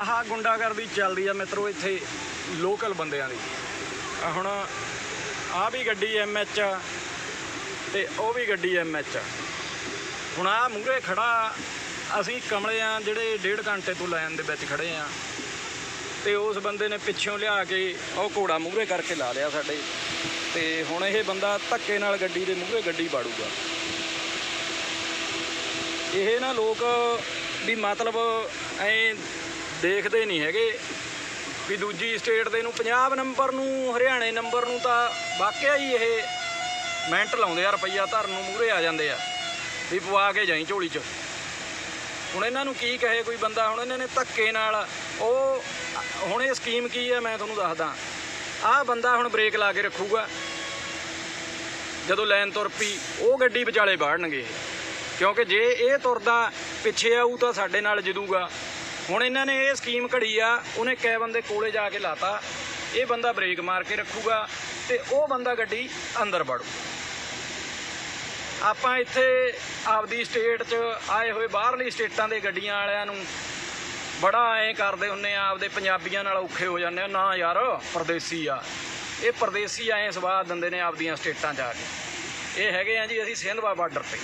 ਆਹ ਗੁੰਡਾਗਰਦੀ ਚੱਲਦੀ ਆ ਮਿੱਤਰੋ ਇੱਥੇ ਲੋਕਲ ਬੰਦਿਆਂ ਦੀ। ਹੁਣ ਆ ਵੀ ਗੱਡੀ ਐਮਐਚ ਤੇ ਉਹ ਵੀ ਗੱਡੀ ਐਮਐਚ ਹੁਣ ਆ ਮੂਹਰੇ ਖੜਾ, ਅਸੀਂ ਕਮਲੇ ਆ ਜਿਹੜੇ ਡੇਢ ਘੰਟੇ ਤੋਂ ਲਾਈਨ ਦੇ ਵਿੱਚ ਖੜੇ ਆ ਤੇ ਉਸ ਬੰਦੇ ਨੇ ਪਿੱਛੋਂ ਲਿਆ ਕੇ ਉਹ ਘੋੜਾ ਮੂਹਰੇ ਕਰਕੇ ਲਾ ਲਿਆ ਸਾਡੇ। ਤੇ ਹੁਣ ਇਹ ਬੰਦਾ ਧੱਕੇ ਨਾਲ ਗੱਡੀ ਦੇ ਮੂਹਰੇ ਗੱਡੀ ਬਾੜੂਗਾ। ਇਹ ਨਾ ਲੋਕ ਵੀ ਮਤਲਬ ਐ ਦੇਖਦੇ ਨਹੀਂ ਹੈਗੇ ਵੀ ਦੂਜੀ ਸਟੇਟ ਦੇ ਨੂੰ ਪੰਜਾਬ ਨੰਬਰ ਨੂੰ, ਹਰਿਆਣੇ ਨੰਬਰ ਨੂੰ ਤਾਂ ਵਾਕਿਆ ਹੀ ਇਹ ਮਿੰਟ ਲਾਉਂਦੇ ਆ, ਰੁਪਈਆ ਧਰਨ ਨੂੰ ਮੂਹਰੇ ਆ ਜਾਂਦੇ ਆ, ਵੀ ਪਵਾ ਕੇ ਜਾਈ ਝੋਲੀ 'ਚ। ਹੁਣ ਇਹਨਾਂ ਨੂੰ ਕੀ ਕਹੇ ਕੋਈ ਬੰਦਾ, ਹੁਣ ਇਹਨਾਂ ਨੇ ਧੱਕੇ ਨਾਲ ਉਹ, ਹੁਣ ਇਹ ਸਕੀਮ ਕੀ ਹੈ ਮੈਂ ਤੁਹਾਨੂੰ ਦੱਸਦਾ। ਆਹ ਬੰਦਾ ਹੁਣ ਬ੍ਰੇਕ ਲਾ ਕੇ ਰੱਖੂਗਾ। ਜਦੋਂ ਲਾਈਨ ਤੁਰ ਪਈ, ਉਹ ਗੱਡੀ ਵਿਚਾਲੇ ਬਾੜਨਗੇ। ਕਿਉਂਕਿ ਜੇ ਇਹ ਤੁਰਦਾ, ਪਿੱਛੇ ਆਊ ਤਾਂ ਸਾਡੇ ਨਾਲ ਜਿਦੂਗਾ। ਹੁਣ ਇਹਨਾਂ ਨੇ ਇਹ ਸਕੀਮ ਘੜੀ ਆ, ਉਹਨੇ ਕੈ ਬੰਦੇ ਕੋਲੇ ਜਾ ਕੇ ਲਾਤਾ। ਇਹ ਬੰਦਾ ਬ੍ਰੇਕ ਮਾਰ ਕੇ ਰੱਖੂਗਾ ਤੇ ਉਹ ਬੰਦਾ ਗੱਡੀ ਅੰਦਰ ਵੜੂ। ਆਪਾਂ ਇੱਥੇ ਆਪਦੀ ਸਟੇਟ 'ਚ ਆਏ ਹੋਏ ਬਾਹਰਲੀ ਸਟੇਟਾਂ ਦੇ ਗੱਡੀਆਂ ਵਾਲਿਆਂ ਨੂੰ ਬੜਾ ਐਂ ਕਰਦੇ ਹੁੰਨੇ ਆ, ਆਪਦੇ ਪੰਜਾਬੀਆਂ ਨਾਲ ਔਖੇ ਹੋ ਜਾਂਦੇ ਆ। ਨਾ ਯਾਰ, ਪਰਦੇਸੀ ਆ। ਇਹ ਪਰਦੇਸੀ ਐਂ ਸਵਾਦ ਦਿੰਦੇ ਨੇ ਆਪਦੀਆਂ ਸਟੇਟਾਂ ਜਾ ਕੇ। ਇਹ ਹੈਗੇ ਆ ਜੀ, ਅਸੀਂ ਸਿੰਧਵਾ ਬਾਰਡਰ ਤੇ।